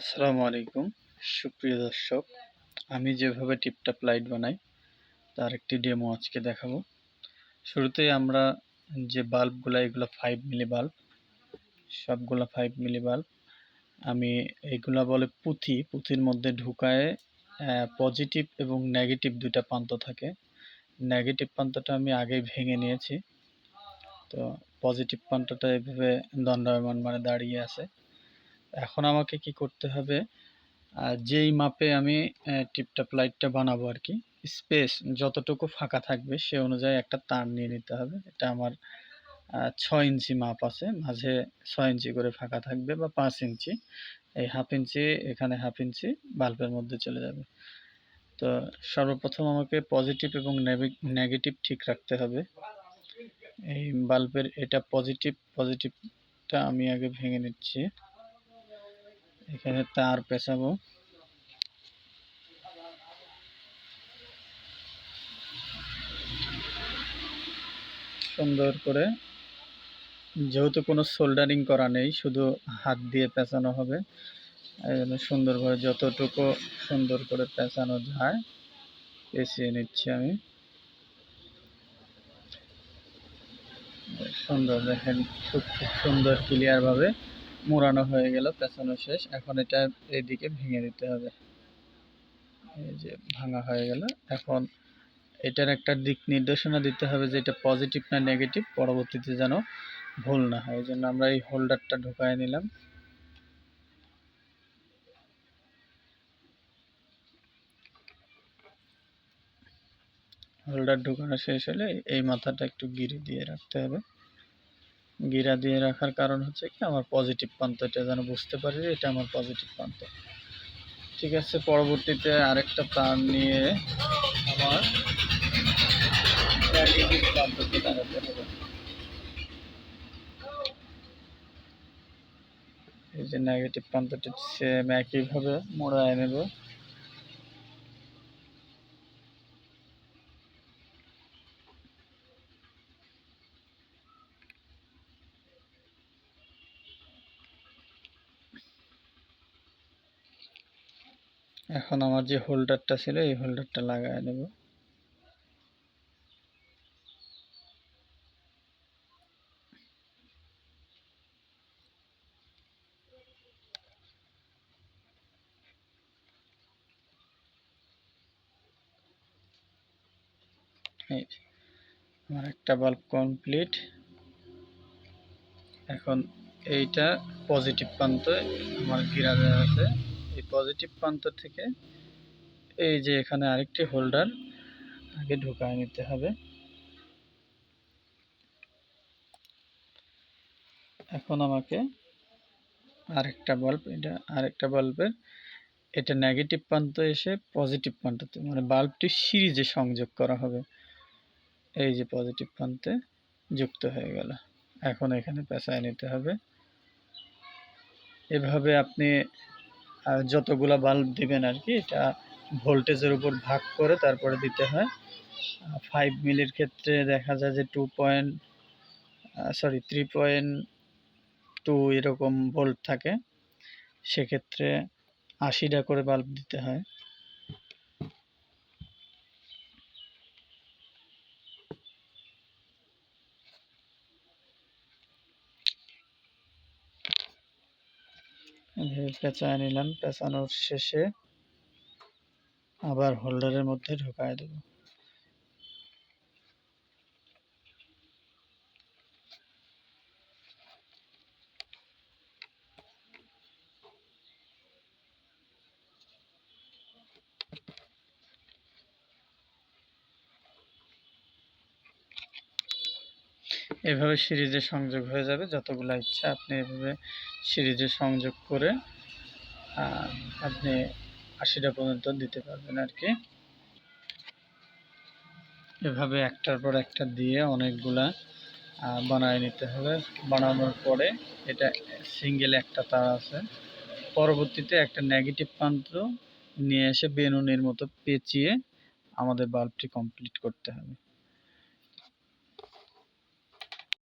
আসসালামু আলাইকুম। সুপ্রিয় দর্শক, আমি যেভাবে টিপটাপ লাইট বানাই, তার একটি ডেমো আজকে দেখাবো। শুরুতেই আমরা যে বাল্বগুলো, এগুলো ফাইভ মিলি বাল্ব সবগুলো ফাইভ মিলি বাল্ব আমি এগুলা বলে পুঁথি, পুঁথির মধ্যে ঢুকায় পজিটিভ এবং নেগেটিভ দুইটা প্রান্ত থাকে। নেগেটিভ প্রান্তটা আমি আগেই ভেঙে নিয়েছি। তো পজিটিভ প্রান্তটা এভাবে দণ্ডায়মান মানে দাঁড়িয়ে আছে। এখন আমাকে কি করতে হবে? যেই মাপে আমি টিপটপ লাইটটা বানাবো আর কি স্পেস যতটুকু ফাঁকা থাকবে সে অনুযায়ী একটা তার নিয়ে নিতে হবে। এটা আমার ছয় ইঞ্চি মাপ আছে, মাঝে ছয় ইঞ্চি করে ফাঁকা থাকবে বা পাঁচ ইঞ্চি। এই হাফ ইঞ্চি, এখানে হাফ ইঞ্চি, বাল্বের মধ্যে চলে যাবে। তো সর্বপ্রথম আমাকে পজিটিভ এবং নেগেটিভ ঠিক রাখতে হবে। এই বাল্বের এটা পজিটিভ, পজিটিভটা আমি আগে ভেঙে নিচ্ছি। এখানে তার পেঁচাবো সুন্দর করে। যেহেতু কোনো সোল্ডারিং করা নেই, শুধু হাত দিয়ে পেঁচানো হবে। এই জন্য সুন্দরভাবে যতটুকু সুন্দর করে পেঁচানো যায়, পেঁচিয়ে নিচ্ছি আমি। সুন্দর দেখেন, খুব খুব সুন্দর ক্লিয়ারভাবে মোড়ানো হয়ে গেল, পেছানো শেষ। এখন এটা এইদিকে ভেঙে দিতে হবে। এই যে ভাঙা হয়ে গেল। এখন এটার একটা দিক নির্দেশনা দিতে হবে যে এটা পজিটিভ না নেগেটিভ পরবর্তীতে যেন ভুল না হয়। এই জন্য আমরা এই হোল্ডারটা ঢুকায় নিলাম। হোল্ডার ঢুকানো শেষ হলে এই মাথাটা একটু গিরে দিয়ে রাখতে হবে। গিরা দিয়ে রাখার কারণ হচ্ছে কি, আমার পজিটিভ প্রান্ত এটা যেন বুঝতে পারি এটা আমার পজিটিভ প্রান্ত। ঠিক আছে, পরবর্তীতে আরেকটা তার নিয়ে আমার এই যে নেগেটিভ প্রান্তটি সেম একইভাবে মোড়ায় নেব। এখন আমার যে হোল্ডারটা ছিল, এই হোল্ডারটা লাগায় নেব আমার একটা বাল্ব কমপ্লিট এখন এইটা পজিটিভ প্রান্ত আমার ঘিরা দেওয়া আছে। এই পজিটিভ প্রান্ত থেকে এই যে এখানে আরেকটি হোল্ডার আগে ঢুকায় নিতে হবে। এখন আমাকে আরেকটা বাল্ব এটা আরেকটা বাল্বের এটা নেগেটিভ প্রান্ত এসে পজিটিভ প্রান্ততে মানে বাল্বটি সিরিজে সংযোগ করা হবে। এই যে পজিটিভ প্রান্তে যুক্ত হয়ে গেল। এখন এখানে পেঁচায় নিতে হবে। এভাবে আপনি যতগুলা বাল্ব দিবেন আর কি, এটা ভোল্টেজের উপর ভাগ করে তারপরে দিতে হয়। ফাইভ মিলির ক্ষেত্রে দেখা যায় যে two point sorry three point two এরকম ভোল্ট থাকে। সেক্ষেত্রে আশিটা করে বাল্ব দিতে হয়। পেঁচায় নিলাম পেঁচানোর শেষে আবার হোল্ডারের মধ্যে ঢুকায় দেব। এভাবে সিরিজে সংযোগ হয়ে যাবে। যতগুলো ইচ্ছা আপনি এভাবে সিরিজে সংযোগ করে আপনি আশিটা পর্যন্ত দিতে পারবেন আর কি এভাবে একটার পর একটা দিয়ে অনেকগুলা বানায় নিতে হবে। বানানোর পরে এটা সিঙ্গেল একটা তার আছে। পরবর্তীতে একটা নেগেটিভ প্রান্ত নিয়ে এসে বেনুনির মতো পেঁচিয়ে আমাদের বাল্বটি কমপ্লিট করতে হবে।